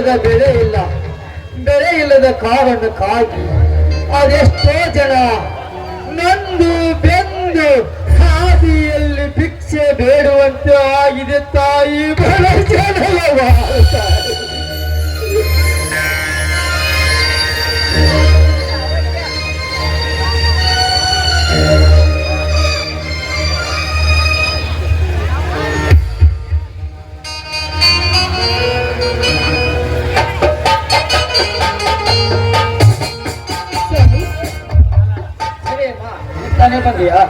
ಇಲ್ಲದ ಬೆಳೆ ಇಲ್ಲ. ಬೆಳೆ ಇಲ್ಲದ ಕಾರಣಕ್ಕಾಗಿ ಅದೆಷ್ಟೋ ಜನ ನಂದು ಬೆಂದು ಹಾದಿಯಲ್ಲಿ ಭಿಕ್ಷೆ ಬೇಡುವಂತೆ ಆಗಿದೆ ತಾಯಿ. ಬಹಳ ಜನರ ತಾನೇ ಬಂದಿಯಾ?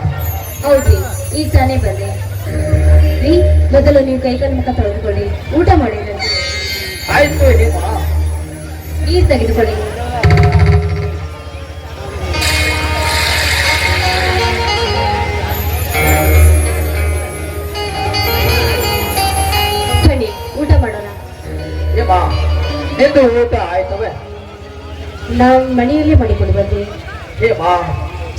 ಹೌದ್ರಿ ಈಗ ತಾನೇ ಬಂದೆ. ರೀ ಮೊದಲು ನೀವು ಕೈಕಾಲು ಮುಖ ತೊಳೆದುಕೊಳ್ಳಿ ಊಟ ಮಾಡಿ ಆಯ್ತು ನೀರು ತೆಗೆದುಕೊಳ್ಳಿ. ಬನ್ನಿ ಊಟ ಮಾಡೋಣ. ನಿಂದು ಊಟ ಆಯ್ತವೆ? ನಾವು ಮನೆಯಲ್ಲೇ ಮಾಡಿಕೊಂಡು ಬಂದೆ ಹೇಮ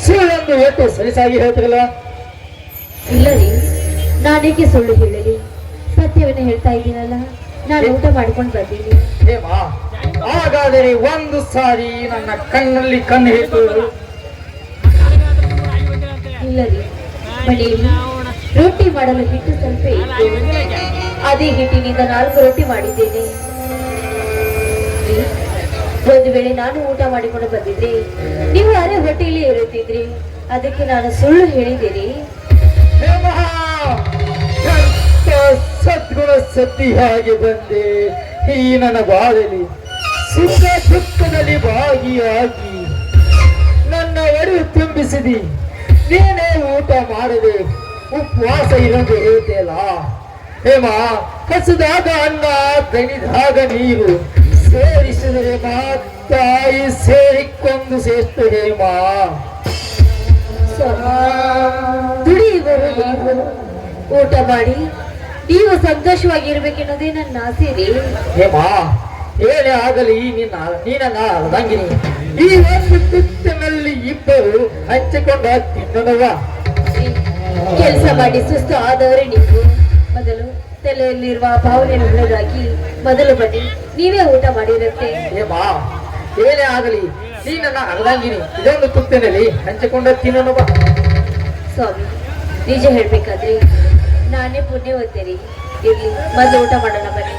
ಸುಳ್ಳೊಂದು ಎಷ್ಟು ಸರಿಸಾಗಿ ಹೇಳ್ತಿರಲ್ಲ? ಇಲ್ಲ ರೀ ನಾನೇಕೆ ಸುಳ್ಳು ಹೇಳಲಿ? ಸತ್ಯವನ್ನ ಹೇಳ್ತಾ ಇದ್ದೀನಲ್ಲ ನಾನು ಊಟ ಮಾಡ್ಕೊಂಡು ಬರ್ತೀನಿ. ಹಾಗಾದರೆ ಒಂದು ಸಾರಿ ನನ್ನ ಕಣ್ಣಲ್ಲಿ ಕಣ್ಣು ಇಟ್ಟು ಇಲ್ಲ ರೀ ಮನೆಯಲ್ಲಿ ರೊಟ್ಟಿ ಮಾಡಲು ಹಿಟ್ಟು ಸ್ವಲ್ಪ ಇತ್ತು. ಅದೇ ಹಿಟ್ಟಿನಿಂದ ನಾಲ್ಕು ರೊಟ್ಟಿ ಮಾಡಿದ್ದೇನೆ. ಒಂದು ವೇಳೆ ನಾನು ಊಟ ಮಾಡಿಕೊಂಡು ಬಂದಿದ್ರಿ, ನೀವು ಅರೆ ಹೊಟ್ಟೆಯಲ್ಲಿ ಇರುತ್ತಿದ್ರಿ, ಅದಕ್ಕೆ ನಾನು ಸುಳ್ಳು ಹೇಳಿದ್ದೀರಿ. ಸದ್ಗುಣ ಎಂತ ಹಾಗೆ ಬಂದೆ. ಈ ನನ್ನ ಬಾಳಲಿ ಸುಖ ದುಃಖದಲ್ಲಿ ಭಾಗಿಯಾಗಿ ನನ್ನ ಎರು ತುಂಬಿಸಿದಿ. ನೀನೇ ಊಟ ಮಾಡದೆ ಉಪವಾಸ ಇರೋದು ಹೇಳ್ತೇಲ್ಲ ಹೇಮ, ಕಸದಾಗ ಅನ್ನ ತಣಿದಾಗ ನೀರು. ಸೇರಿಸಿದರೆ ತಾಯಿ ಸೇರಿಕೊಂಡು ಸೇರ್ತದೆ ಮಾ ದುಡಿಯುವರು ಊಟ ಮಾಡಿ ನೀವು ಸಂತೋಷವಾಗಿರ್ಬೇಕೆನ್ನೋದೇ ನನ್ನ ಆಸೆ ರೀ. ಮಾ ಏನೇ ಆಗಲಿ ನಿನ್ನ ನೀನನ್ನ ಅರ್ಧಂಗಿನಿ. ಈ ಒಂದು ತುತ್ತಿನಲ್ಲಿ ಇಬ್ಬರು ಹಂಚಿಕೊಂಡ ತಿನ್ನದವ. ಕೆಲಸ ಮಾಡಿ ಸುಸ್ತು ಆದವರೇ ನೀವು. ಮೊದಲು ತಲೆಯಲ್ಲಿರುವ ಭಾವನೆಯನ್ನು ಹೊರಗಾಗಿ ಮೊದಲು ಬನ್ನಿ. ನೀವೇ ಊಟ ಮಾಡಿರುತ್ತೆ ಬಾ ಏನೇ ಆಗಲಿ ನೀನನ್ನ ಅರ್ಧಂಗಿನಿ ಇದೊಂದು ತುಪ್ಪಿನಲ್ಲಿ ಹಂಚಿಕೊಂಡ ತಿನ್ನದವ ಸ್ವಾಮಿ ನಿಜ ಹೇಳ್ಬೇಕಾದ್ರೆ ನಾನೇ ಪುಣ್ಯ ರೀ ಇರ್ಲಿ ಮೊದಲು ಊಟ ಮಾಡೋಣ ಬನ್ನಿ.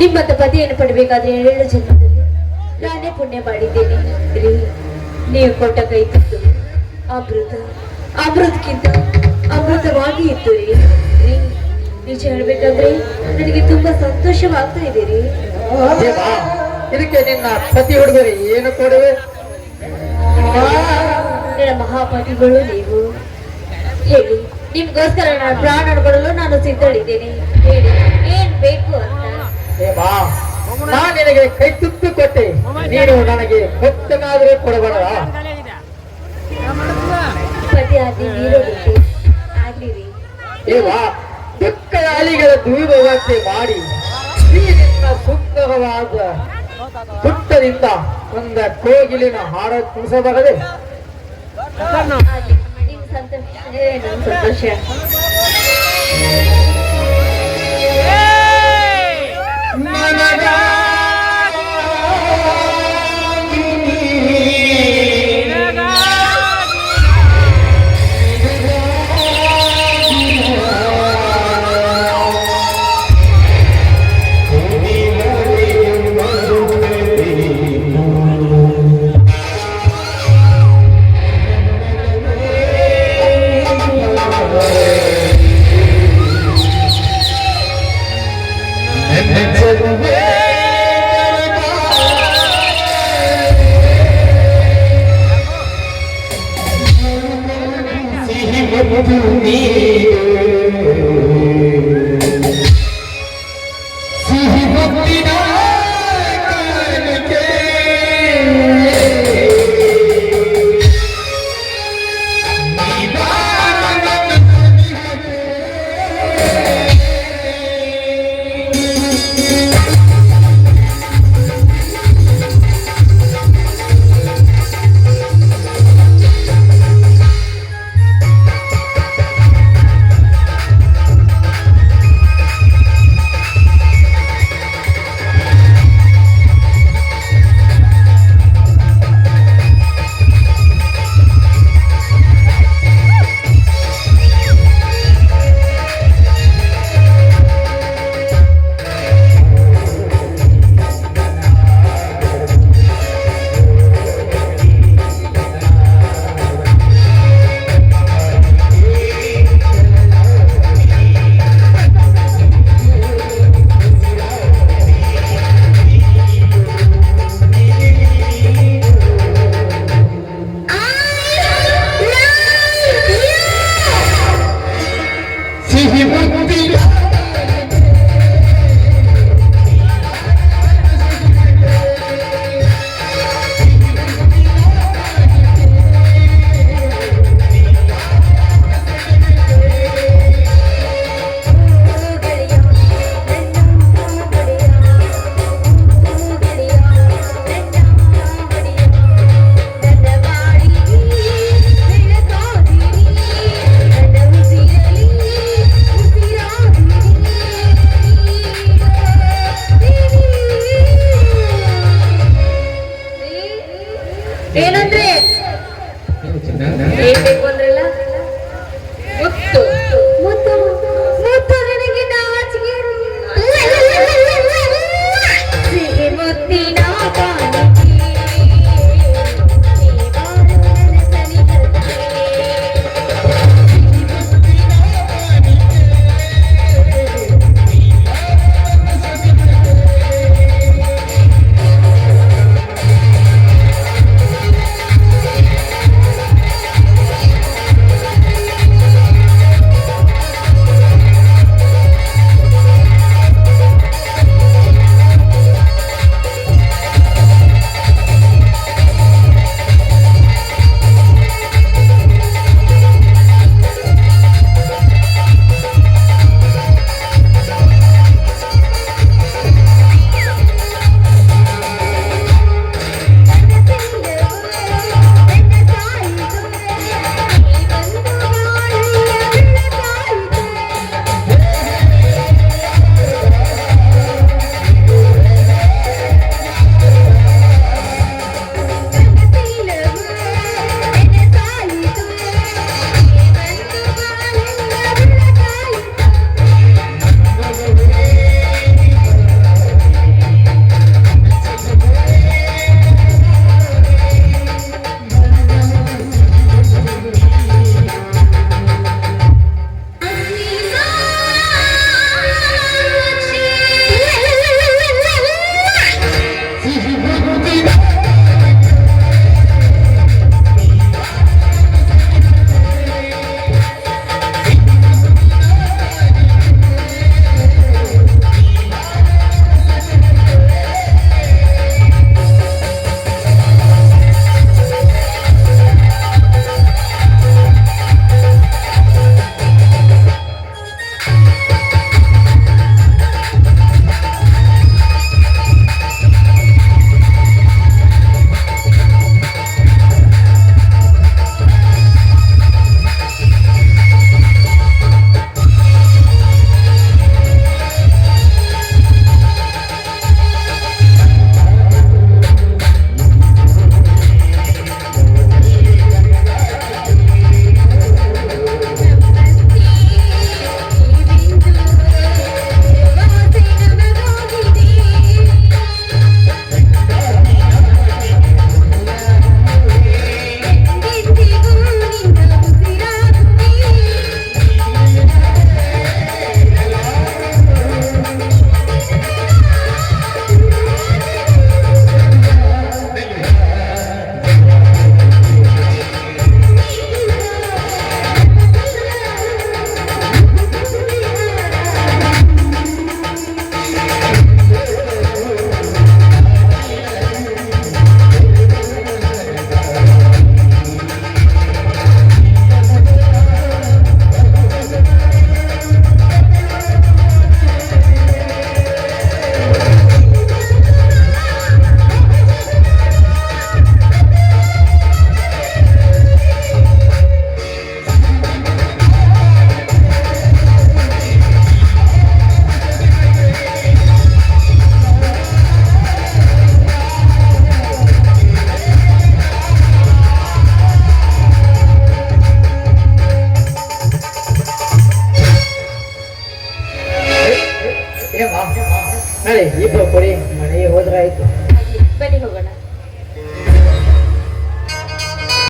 ನಿಮ್ಮಂತ ಪತಿಯನ್ನು ಪಡಬೇಕಾದ್ರೆ ಏಳು ಜನ್ಮದಲ್ಲಿ ನಾನೇ ಪುಣ್ಯ ಮಾಡಿದ್ದೇನೆ. ರೀ ನೀವು ಕೊಟ್ಟ ಕೈ ತುತ್ತು ಅಮೃತ ಅಮೃತಕ್ಕಿಂತ ಅಮೃತವಾಗಿ ಇತ್ತು ರೀ. ರೀ ನಿಜ ಹೇಳ್ಬೇಕಂದ್ರೆ ನನಗೆ ತುಂಬಾ ಸಂತೋಷವಾಗ್ತಾ ಇದೆ ರೀ. ಇದಕ್ಕೆ ನಿನ್ನ ಪತಿ ಹುಡುಗರು ಏನು ಕೊಡುವೆ? ನನ್ನ ಮಹಾಪತಿಗಳು ನೀವು. ಹೇಳಿ ನಿಮ್ಗೋಸ್ಕರ ನಾನು ಪ್ರಾಣ ಕೊಡಲು ನಾನು ಸಿದ್ಧಳಿದ್ದೇನೆ. ಹೇಳಿ ಏನ್ ಬೇಕು ಅಂತ. ನಾ ನಿನಗೆ ಕೈ ತುತ್ತು ಕೊಟ್ಟೆ. ನೀನು ನನಗೆ ಹೊತ್ತನಾದರೂ ಕೊಡಬಾರ ದುಃಖದ ಅಲಿಗಳ ದೂರವಂತೆ ಮಾಡಿ. ಈ ನಿನ್ನ ಸುಂದರವಾದ ಸುತ್ತದಿಂದ ಒಂದ ಕೋಗಿಲಿನ ಹಾಡ ಕುಣಿಸಬಾರದೆ ಸಂತೋಷ ಿ.